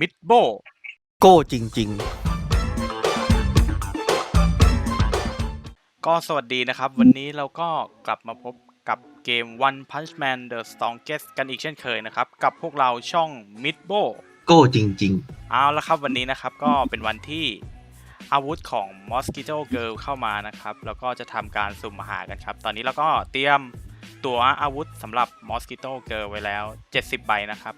มิดโบโก้จริง ก็สวัสดีนะครับ วันนี้เราก็กลับมาพบกับเกม One Punch Man The Strongest กันอีกเช่นเคยนะครับ กับพวกเราช่อง m i d b o ๆ โก้จริง เอาละครับวันนี้นะครับก็เป็นวันที่อาวุธของ Mosquito Girl เข้ามานะครับ แล้วก็จะทำการสุ่มหากันครับ ตอนนี้เราก็เตรียมตัวอาวุธสำหรับ Mosquito Girl ไว้แล้ว 70 ใบนะครับ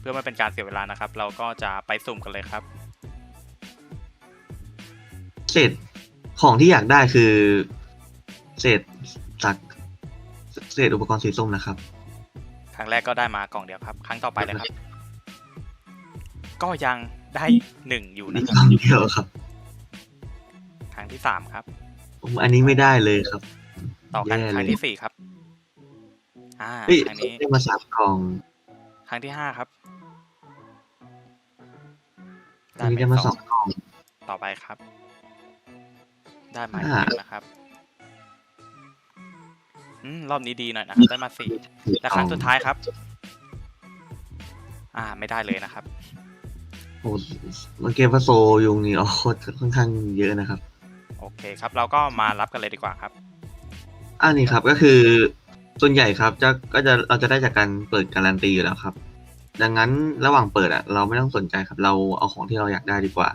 เพื่อไม่เป็นการเสียเวลานะครับ เราก็จะไปสุ่มกันเลยครับๆเศษของที่อยากได้คือ เศษจากเศษอุปกรณ์สีส้มนะครับ ครั้งแรกก็ได้มากล่องเดียวครับ ครั้งต่อไปเลยครับ ก็ยังได้หนึ่งอยู่นี่นะคกรับล่องเดียวครับ ครั้งที่สามครับ ผมอันนี้ไม่ได้เลยครับ ต่อกันแย่เลย ครั้งที่สี่ครับ อ่าเฮ้ยครั้งนี้ได้มาสามกล่อง ครั้งที่ห้าครับ อันนี้ได้มาสองกล่อง ต่อไปครับ ได้มาอ่า อีกนะครับอืมรอบนี้ดีหน่อยนะครับ ได้มาสี่และครั้งสุดท้ายครับ อ่า ไม่ได้เลยนะครับ โอ้มันเกมพาโซยุงนี่อ๋อโคตรค่อนข้างเยอะนะครับโอเคครับ เราก็มารับกันเลยดีกว่าครับ อันนี้ครับก็คือส่วนใหญ่ครับจะก็จะเราจะได้จากการเปิดการันตีอยู่แล้วครับ ดังนั้นระหว่างเปิดอะเราไม่ต้องสนใจครับ เราเอาของที่เราอยากได้ดีกว่า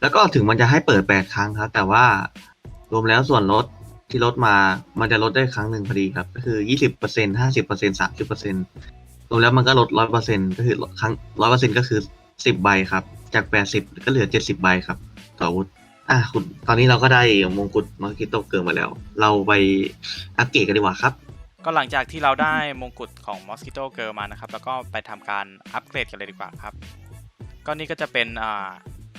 แล้วก็ถึงมันจะให้เปิดแปดครั้งครับ แต่ว่ารวมแล้วส่วนลดที่ลดมา มันจะลดได้ครั้งหนึ่งพอดีครับ ก็คือยี่สิบเปอร์เซ็นห้าสิบเปอร์เซ็นสามสิบเปอร์เซ็นรวมแล้วมันก็ลดร้อยเปอร์เซ็นก็คือครั้งร้อยเปอร์เซ็นก็คือสิบใบครับ จากแปดสิบก็เหลือเจ็ดสิบใบครับ ต่อวุธอะคุณตอนนี้เราก็ได้มงกุฎมาร์กิโตเกินมาแล้ว เราไปอัปเกรดกันดีกว่าครับ ก็หลังจากที่เราได้มงกุฎของ Mosquito Girl มานะครับ แล้วก็ไปทำการอัปเกรดกันเลยดีกว่าครับ ก็นี่ก็จะเป็นอ่า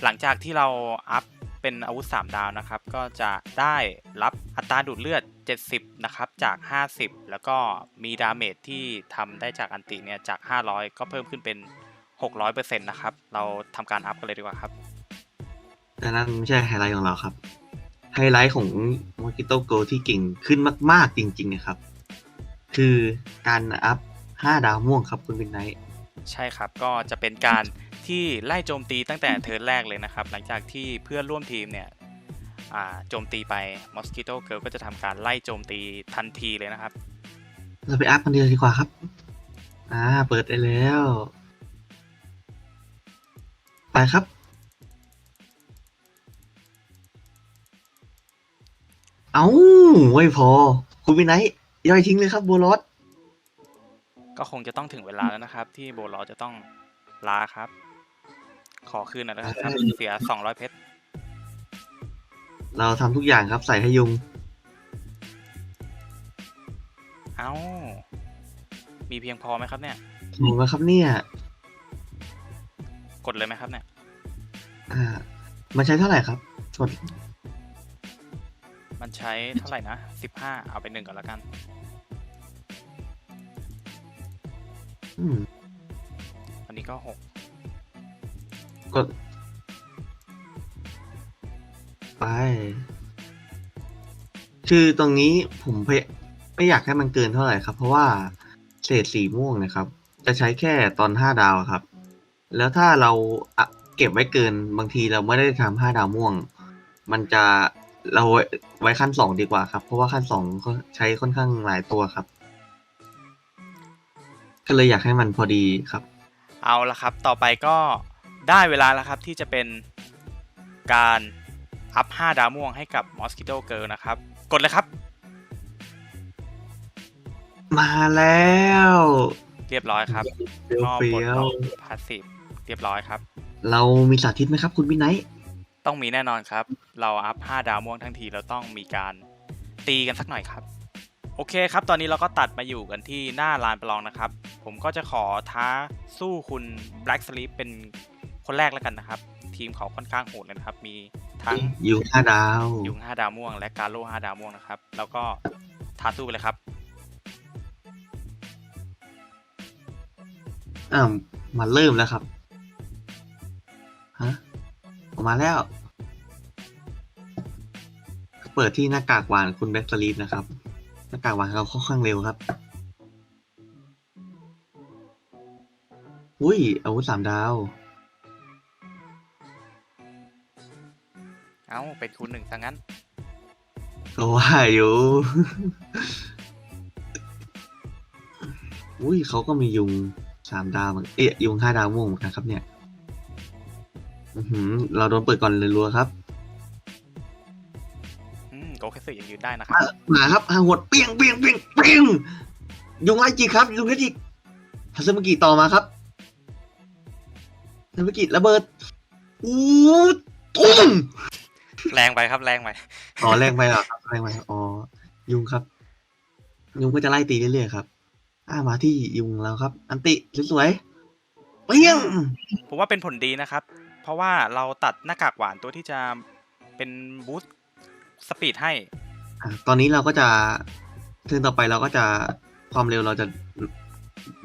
หลังจากที่เราอัพเป็นอาวุธ 3 ดาวนะครับ ก็จะได้รับอัตราดูดเลือด 70 นะครับ จาก 50 แล้วก็มีดาเมจที่ทำได้จากอันติเนี่ยจาก 500 ก็เพิ่มขึ้นเป็น 600%นะครับ เราทำการอัพกันเลยดีกว่าครับ แต่นั่นไม่ใช่ไฮไลท์ของเราครับ ไฮไลท์ของมาร์กิโตโกที่เก่งขึ้นมาก ๆ จริง ๆ นะครับ คือการอัพ 5 ดาวม่วงครับคุณวินไนท์ใช่ครับก็จะเป็นการที่ไล่โจมตีตั้งแต่เทิร์นแรกเลยนะครับ หลังจากที่เพื่อนร่วมทีมเนี่ยอ่าโจมตีไป Mosquito Girl ก็จะทำการไล่โจมตีทันทีเลยนะครับ เราไปอัพกันเดียวดีกว่าครับ อ่า เปิดได้แล้ว ไปครับ เอาไม่พอ คุณวินไนท์ ย่อยทิ้งเลยครับโบลอสก็คงจะต้องถึงเวลาแล้วนะครับ ที่โบลอจะต้องลาครับ ขอคืนหน่อยนะครับเสีย200เพชรเราทำทุกอย่างครับใส่ให้ยุง เอ้า มีเพียงพอไหมครับเนี่ยถูกไหมครับเนี่ย กดเลยไหมครับเนี่ย อ่า มันใช้เท่าไหร่ครับกดมันใช้เท่าไหร่นะ15เอาไปหนึ่งก่อนแล้วกัน อืมอันนี้ก็6กกดไป คือตรงนี้ผมพยไม่อยากให้มันเกินเท่าไหร่ครับ เพราะว่าเศษสีม่วงนะครับ จะใช้แค่ตอนห้าดาวครับ แล้วถ้าเราอะเก็บไว้เกินบางทีเราไม่ได้ทำห้าดาวม่วง มันจะเราไว้ไว้ขั้นสองดีกว่าครับ เพราะว่าขั้นสองก็ใช้ค่อนข้างหลายตัวครับ ก็เลยอยากให้มันพอดีครับ เอาละครับ ต่อไปก็ได้เวลาแล้วครับที่จะเป็นการอัพ 5 ดาวม่วงให้กับ Mosquito Girl นะครับ กดเลยครับ มาแล้วเรียบร้อยครับเฟี้ยวมอบเฟี้บทยลวงพาสซีฟเรียบร้อยครับ เรามีสาธิตไหมครับ คุณวินัยต้องมีแน่นอนครับ เราอัพ 5 ดาวม่วงทั้งทีเราต้องมีการตีกันสักหน่อยครับ โอเคครับ ตอนนี้เราก็ตัดมาอยู่กันที่หน้าลานประลองนะครับ ผมก็จะขอท้าสู้คุณ Black Sleep เป็นคนแรกแล้วกันนะครับ ทีมเขาค่อนข้างโหดเลยนะครับ มีทั้งยุงห้าดาว ยุง5ดาวม่วง และการโล่5ดาวม่วงนะครับ แล้วก็ท้าสู้ไปเลยครับ อ่ามาเริ่มแล้วครับ ฮะ ออกมาแล้ว เปิดที่หน้ากากหวานคุณแบ็กสลีปนะครับ หน้ากากวางเราค่อนข้างเร็วครับ อุ้ยอาวุธสามดาว เอาเป็นคูณหนึ่งซะงั้น ก็ว่าอยู่ อุ้ยเขาก็มียุงสามดาวเอ๊ยยุงห้าดาวม่วงนะครับเนี่ยเราโดนเปิดก่อนเลยรัวครับ อืมโกเคสึยังยืนได้นะครับหมาครับหางหดเปี้ยงเปี้ยงเปี้ยงเปี้ยงยุงไล่จิกครับยุงไล่จิกทัศนกิต่อมาครับทัศนกิระเบิดอู้ตุ้มแรงไปครับแรงไปอ๋อแรงไปเหรอครับแรงไปอ๋อยุงครับ ยุงก็จะไล่ตีเรื่อยๆครับอ่ามาที่ยุงแล้วครับ อันติสวยๆเปี้ยงผมว่าเป็นผลดีนะครับ เพราะว่าเราตัดหน้ากากหวานตัวที่จะเป็นบูสต์ สปีดให้ อะตอนนี้เราก็จะเทิร์นต่อไปเราก็จะความเร็วเราจะ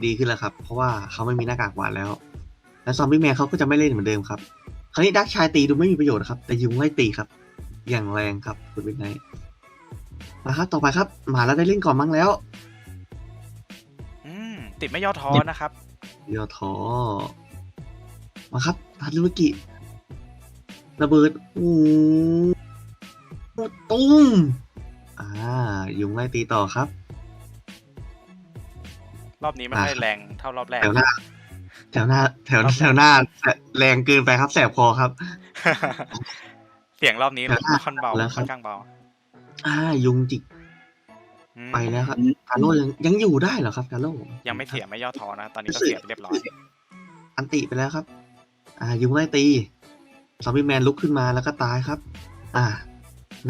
ดีขึ้นแล้วครับ เพราะว่าเขาไม่มีหน้ากากหวานแล้ว และซอมบี้แมนเขาก็จะไม่เล่นเหมือนเดิมครับ คราวนี้ดักชายตีดูไม่มีประโยชน์ครับ แต่ยุงไล่ตีครับ อย่างแรงครับคุณเป็นไงมาครับต่อไปครับหมาแล้วได้เล่นก่อนมั้งแล้ว อืม ติดไม่ย่อท้อนะครับยอทอมาครับทัตลุกิระเบิดอู้ ตุ้มอ่ายุงไล่ตีต่อครับ รอบนี้ไม่อะค่อยแรงเท่ารอบแรก แถวหน้า แถวหน้า แถวแถวหน้า แรงเกินไปครับ แสบคอครับ เสียงรอบนี้แล้วค่อนเบาแล้วครับค่อนข้างเบา อ่า ยุงจิกอืมไปแล้วครับกาโร่ยังยังอยู่ได้เหรอครับกาโร่ยังไม่เสียไม่ย่อท้อนะ ตอนนี้ก็เสียไปเรียบร้อย อันติไปแล้วครับ อ่า ยุงไล่ตีซอมบี้แมนลุกขึ้นมาแล้วก็ตายครับ อ่า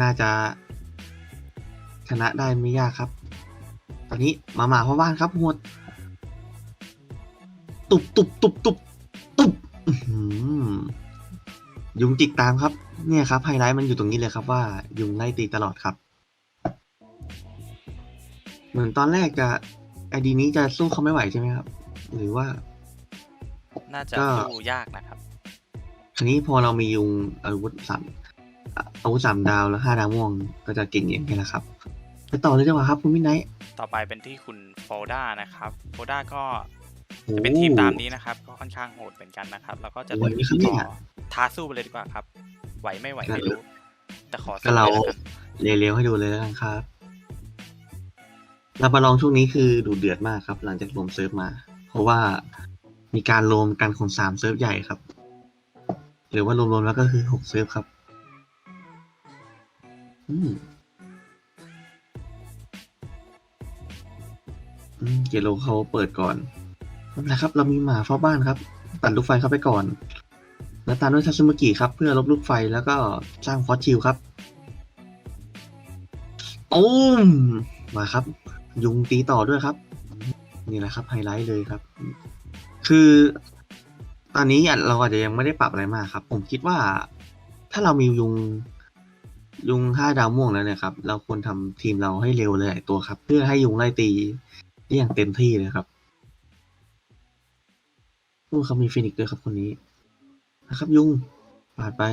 น่าจะชนะได้ไม่ยากครับ ตอนนี้หมาหมาพ่อบ้านครับหวด ตุบตุบตุบตุบตุบอื้อหือยุงจิกตามครับ เนี่ยครับไฮไลท์มันอยู่ตรงนี้เลยครับว่า ยุงไล่ตีตลอดครับ เหมือนตอนแรกจะไอดีนี้จะสู้เขาไม่ไหวใช่ไหมครับ หรือว่า น่าจะก็สู้ยากนะครับ คราวนี้พอเรามียุงอาวุธสาม อะอาวุธสามดาวแล้วห้าดาวม่วงก็จะเก่งอย่างนี้แหละครับไปต่อเลยดีกว่าครับคุณมินไนท์ ต่อไปเป็นที่คุณโฟด้านะครับโฟด้าก็โอ้จะเป็นทีมตามนี้นะครับ ก็ค่อนข้างโหดเหมือนกันนะครับ แล้วก็จะโอ้ยนี่ครับเนี่ยขอท้าสู้ไปเลยดีกว่าครับ ไหวไม่ไหวไม่รู้ แต่ขอก็สู้เราเลยแล้วกันเรียวๆให้ดูเลยแล้วกันครับเรามาลองช่วงนี้คือดูเดือดมากครับ หลังจากรวมเซิร์ฟมา เพราะว่ามีการรวมกันของสามเซิร์ฟใหญ่ครับ หรือว่ารวมๆแล้วก็คือหกเซิร์ฟครับ เกโลเขาเปิดก่อนไม่เป็นไรครับ เรามีหมาเฝ้าบ้านครับ ตัดลูกไฟเข้าไปก่อน แล้วตามด้วยทัศมุกิครับ เพื่อลบลูกไฟแล้วก็สร้างฟอสชิลครับโอ้มมาครับ ยุงตีต่อด้วยครับ นี่แหละครับไฮไลท์เลยครับ คือตอนนี้เราอาจจะยังไม่ได้ปรับอะไรมากครับ ผมคิดว่า ถ้าเรามียุงยุงห้าดาวม่วงแล้วเนี่ยครับ เราควรทำทีมเราให้เร็วเลยตัวครับ เพื่อให้ยุงไล่ตี ได้อย่างเต็มที่เลยครับอู้เขามีฟินิกด้วยครับคนนี้นะครับยุงปาดไป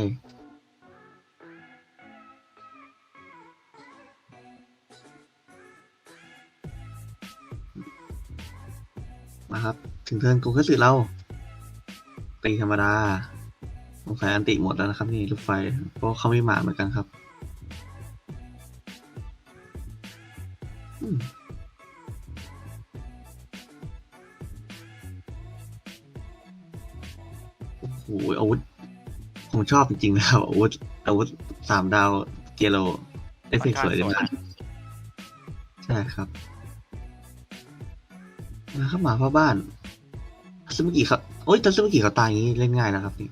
มาครับ ถึงเทิร์นโกคัสึเรา ตีธรรมดาสงสัยอันติหมดแล้วนะครับ นี่ลูกไฟ เพราะเขาไม่หมาเหมือนกันครับ ผมชอบจริงๆนะครับอาวุธอาวุธสามดาวเกโลเอฟเฟกต์สวยเลยนะใช่ครับนะครับหมาพ่อบ้านทัศมุกิครับโอ้ยทัศมุกิเขาตายอย่างนี้เล่นง่ายนะครับนี่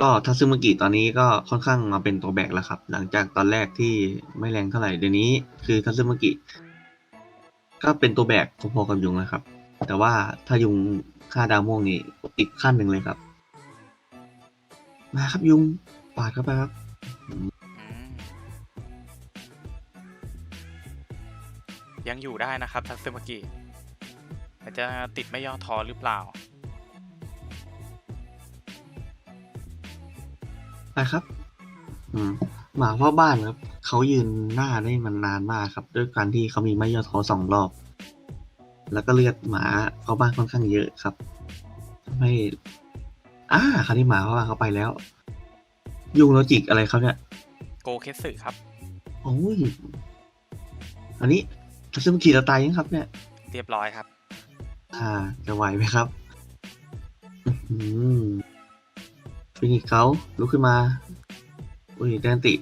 ก็ทัศมุกิตอนนี้ก็ค่อนข้างมาเป็นตัวแบกแล้วครับ หลังจากตอนแรกที่ไม่แรงเท่าไหร่เดี๋ยวนี้คือทัศมุกิก็เป็นตัวแบกพอๆกับยุงนะครับ แต่ว่าถ้ายุงค่าดาวม่วงนี่อีกขั้นหนึ่งเลยครับ มาครับยุงปาดเข้าไปครับอืมยังอยู่ได้นะครับทัศมกิอาจจะติดไม่ย่อท้อหรือเปล่าไปครับอืมหมาพ่อบ้านครับเขายืนหน้าได้มันนานมากครับ ด้วยการที่เขามีไม่ย่อท้อสองรอบ แล้วก็เลือดหมาพ่อบ้านค่อนข้างเยอะครับทำให้ อ่าคราวนี้หมาพ่อบ้านเขาไปแล้ว ยุงโลจิกอะไรครับเนี่ยโกเคสึครับ โอ้ยอันนี้ทัศนกีจะตายยังครับ เนี่ย เรียบร้อยครับ อ่า จะไหวไหมครับอื้อหือฟินิกเขาลุกขึ้นมาอุ้ยแดนติ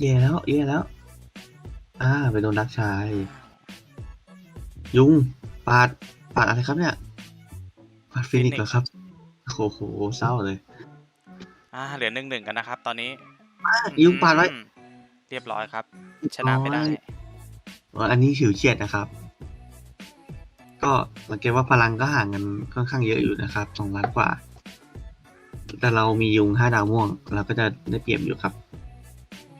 แย่แล้วแย่แล้ว อ่าไปโดนดักชาย ยุง ปาด ปาดอะไรครับเนี่ยปาด ฟินิก Phoenix เหรอครับโอ้โหเศร้าเลย อ่าเหลือหนึ่งหนึ่งกันนะครับ ตอนนี้ยุงปาดไว้ อืมเรียบร้อยครับ ชนะไปได้อ๋ออันนี้ฉิวเฉียดนะครับ ก็สังเกตว่าพลังก็ห่างกันค่อนข้างเยอะอยู่นะครับสองล้านกว่า แต่เรามียุงห้าดาวม่วง เราก็จะได้เปรียบอยู่ครับ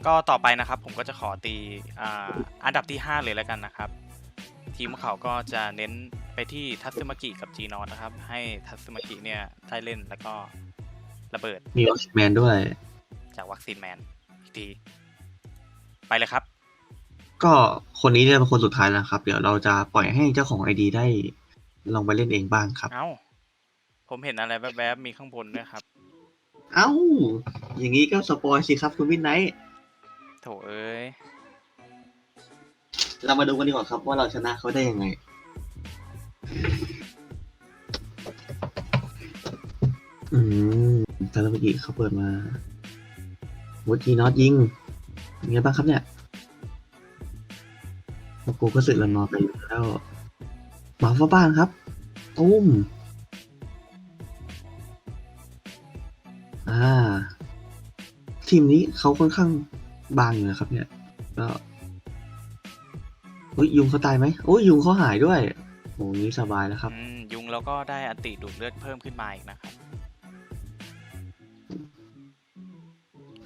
ก็ต่อไปนะครับ ผมก็จะขอตีอ่าอันดับที่ 5 เลยแล้วกันนะครับ ทีมของเขาก็จะเน้นไป ที่ทัตสึมากิกับจีนอนนะครับ ให้ทัตสึมากิเนี่ยได้เล่นแล้วก็ระเบิดมีออกซิแมนด้วย จากวัคซีนแมนอีกทีไปเลยครับ ก็คนนี้เนี่ยเป็นคนสุดท้ายแล้วครับ เดี๋ยวเราจะปล่อยให้เจ้าของไอดีได้ลองไปเล่นเองบ้างครับ เอ้า ผมเห็นอะไรแวบๆมีข้างบนด้วยครับ เอ้า อย่างนี้ก็สปอยสิครับคุณวินไนท์โถเอ้ย เรามาดูกันดีกว่าครับว่าเราชนะเขาได้ยังไง อืมต่ละเมื่อกี้เขาเปิดมาวุจีน็อตยิงเป็นไงบ้างครับเนี่ยโอ้โก็สึกละนอนไปอยู่แล้วหมาฟ้าบ้านครับ ตุ้ม อ่า ทีมนี้เขาค่อนข้างบางอยู่นะครับ เนี่ย ก็ อุ้ยยุงเขาตายไหมโอ้ยยุงเขาหายด้วย โอ้นี้สบายแล้วครับ อืมยุงแล้วก็ได้อันติดูดเลือดเพิ่มขึ้นมาอีกนะครับ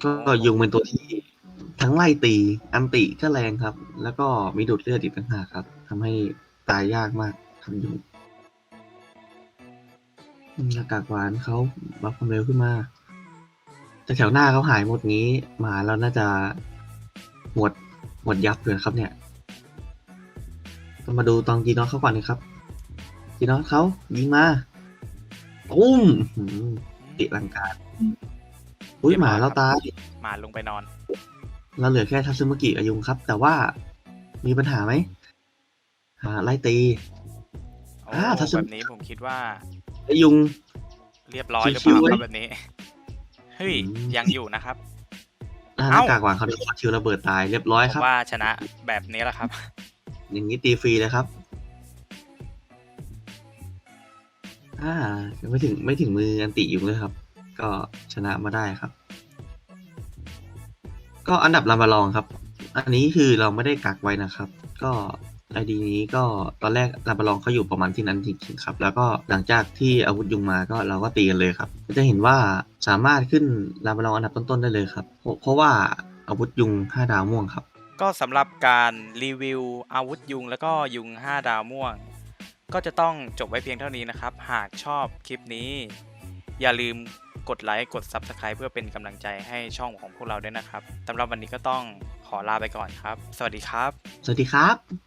ก็ยุงเป็นตัวที่ ทั้งไล่ตี อันติก็แรงครับ แล้วก็มีดูดเลือดอีกต่างหากครับทำให้ตายยากมากครับยุงอืมหน้ากากหวานเขาบัฟความเร็วขึ้นมา แต่แถวหน้าเขาหายหมดงี้หมาเราน่าจะหมดหมดยับเลยครับเนี่ยก็ มาดูตองจีนอสเขาก่อนนะครับจีนอสเขายิงมาอุ้มอื้อหือติลังการอุ้ยหมาเราตายมาลงไปนอน เราเหลือแค่ทัซึมากิกับยุงครับ แต่ว่ามีปัญหาไหมหาไล่ตีโอ้อ่าถ้าสมแบบนี้ผมคิดว่าไอ้ยุง เรียบร้อยหรือเปชิล่าวๆครับไว้แบบนี้เฮ้ยอืมยังอยู่นะครับอ่าหเอ้าน้ากากหวานเขาโดนชิวระเบิดตายเรียบร้อยผครับมว่าชนะแบบนี้แหละครับ อย่างนี้ตีฟรีเลยครับ อ่าไม่ถึงไม่ถึงมืออันติยุงเลยครับ ก็ชนะมาได้ครับ ก็อันดับลามาลองครับ อันนี้คือเราไม่ได้กักไว้นะครับ ก็ไอดีนี้ก็ตอนแรกลาบาลองเขาอยู่ประมาณที่นั้นจริงๆครับ แล้วก็หลังจากที่อาวุธยุงมาก็เราก็ตีกันเลยครับ ก็จะเห็นว่าสามารถขึ้นลาบาลองอันดับต้นๆได้เลยครับ เพราะเพราะว่าอาวุธยุงห้าดาวม่วงครับ ก็สำหรับการรีวิวอาวุธยุง แล้วก็ยุง 5 ดาวม่วง ก็จะต้องจบไว้เพียงเท่านี้นะครับ หากชอบคลิปนี้ อย่าลืมกดไลค์ กด Subscribe เพื่อเป็นกำลังใจให้ช่องของพวกเราด้วยนะครับสำหรับวันนี้ก็ต้องขอลาไปก่อนครับ สวัสดีครับ สวัสดีครับ